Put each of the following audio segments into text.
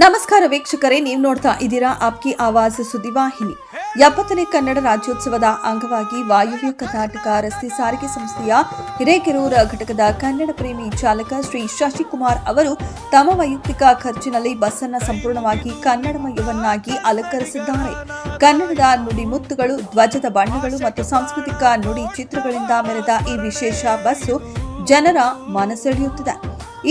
ನಮಸ್ಕಾರ ವೀಕ್ಷಕರೇ, ನೀವು ನೋಡ್ತಾ ಇದ್ದೀರಾ ಆಪ್ಕಿ ಆವಾಜ್ ಸುದ್ದಿವಾಹಿನಿ. ಎಪ್ಪತ್ತನೇ ಕನ್ನಡ ರಾಜ್ಯೋತ್ಸವದ ಅಂಗವಾಗಿ ವಾಯುವ್ಯ ಕರ್ನಾಟಕ ರಸ್ತೆ ಸಾರಿಗೆ ಸಂಸ್ಥೆಯ ಹಿರೇಕೆರೂರ ಘಟಕದ ಕನ್ನಡ ಪ್ರೇಮಿ ಚಾಲಕ ಶ್ರೀ ಶಶಿಕುಮಾರ್ ಅವರು ತಮ್ಮ ವೈಯಕ್ತಿಕ ಖರ್ಚಿನಲ್ಲಿ ಬಸ್ಸನ್ನ ಸಂಪೂರ್ಣವಾಗಿ ಕನ್ನಡಮಯವನ್ನಾಗಿ ಅಲಂಕರಿಸಿದ್ದಾರೆ. ಕನ್ನಡದ ನುಡಿಮುತ್ತುಗಳು, ಧ್ವಜದ ಬಣ್ಣಗಳು ಮತ್ತು ಸಾಂಸ್ಕೃತಿಕ ನುಡಿ ಚಿತ್ರಗಳಿಂದ ಮೆರೆದ ಈ ವಿಶೇಷ ಬಸ್ಸು ಜನರ ಮನಸೆಳೆಯುತ್ತಿದೆ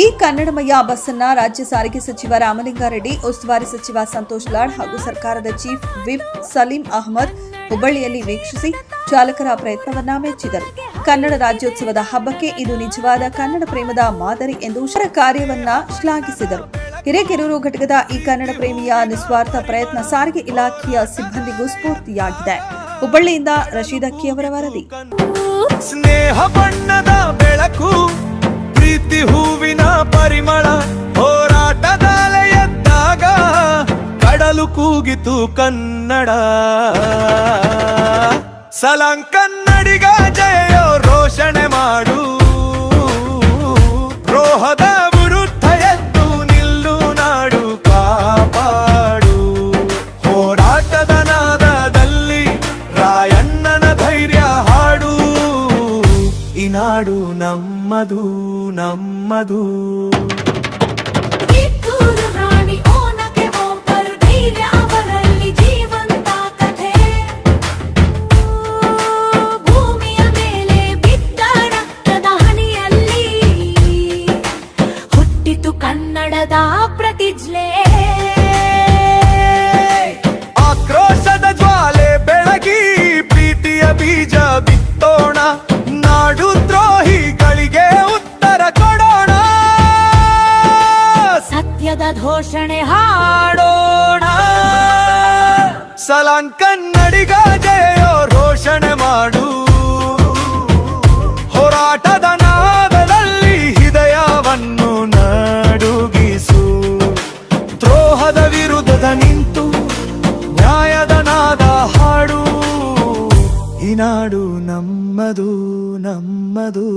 ಈ ಕನ್ನಡಮಯ ಬಸ್ಸನ್ನ ರಾಜ್ಯ ಸಾರಿಗೆ ಸಚಿವ ರಾಮಲಿಂಗಾರೆಡ್ಡಿ, ಉಸ್ತುವಾರಿ ಸಚಿವ ಸಂತೋಷ್ ಲಾಡ್ ಹಾಗೂ ಸರ್ಕಾರದ ಚೀಫ್ ವಿಪ್ ಸಲೀಂ ಅಹಮದ್ ಹುಬ್ಬಳ್ಳಿಯಲ್ಲಿ ವೀಕ್ಷಿಸಿ ಚಾಲಕರ ಪ್ರಯತ್ನವನ್ನ ಮೆಚ್ಚಿದರು. ಕನ್ನಡ ರಾಜ್ಯೋತ್ಸವದ ಹಬ್ಬಕ್ಕೆ ಇದು ನಿಜವಾದ ಕನ್ನಡ ಪ್ರೇಮದ ಮಾದರಿ ಎಂದು ಶರ ಕಾರ್ಯವನ್ನ ಶ್ಲಾಘಿಸಿದರು. ಹಿರೇಕೆರೂರು ಘಟಕದ ಈ ಕನ್ನಡ ಪ್ರೇಮಿಯ ನಿಸ್ವಾರ್ಥ ಪ್ರಯತ್ನ ಸಾರಿಗೆ ಇಲಾಖೆಯ ಸಿಬ್ಬಂದಿಗೂ ಸ್ಫೂರ್ತಿಯಾಗಿದೆ. ಹುಬ್ಬಳ್ಳಿಯಿಂದ ರಶೀದ್ ಅಕ್ಕಿ ಅವರ ವರದಿ. ಕೂಗಿತು ಕನ್ನಡ. ಸಲಂ ಕನ್ನಡಿಗ ಜಯೋ ರೋಷಣೆ ಮಾಡು. ರೋಹದ ವಿರುದ್ಧ ಎದ್ದು ನಿಲ್ಲು ನಾಡು ಕಾಪಾಡು. ಹೋರಾಟದ ನಾದದಲ್ಲಿ ರಾಯಣ್ಣನ ಧೈರ್ಯ ಹಾಡು. ಈ ನಾಡು ನಮ್ಮದು ನಮ್ಮದು. ಸತ್ಯದ ಘೋಷಣೆ ಹಾಡೋಣ. ಸಲಾಂ ಕನ್ನಡಿಗ ಜಯೋ ಘೋಷಣೆ ಮಾಡು. ಹೋರಾಟದ ನಾದದಲ್ಲಿ ಹೃದಯವನ್ನು ನಡುಗಿಸು. ದ್ರೋಹದ ವಿರುದ್ಧದ ನಿಂತು ನ್ಯಾಯದ ನಾದ ಹಾಡು. ಈ ನಾಡು ನಮ್ಮದು ನಮ್ಮದು.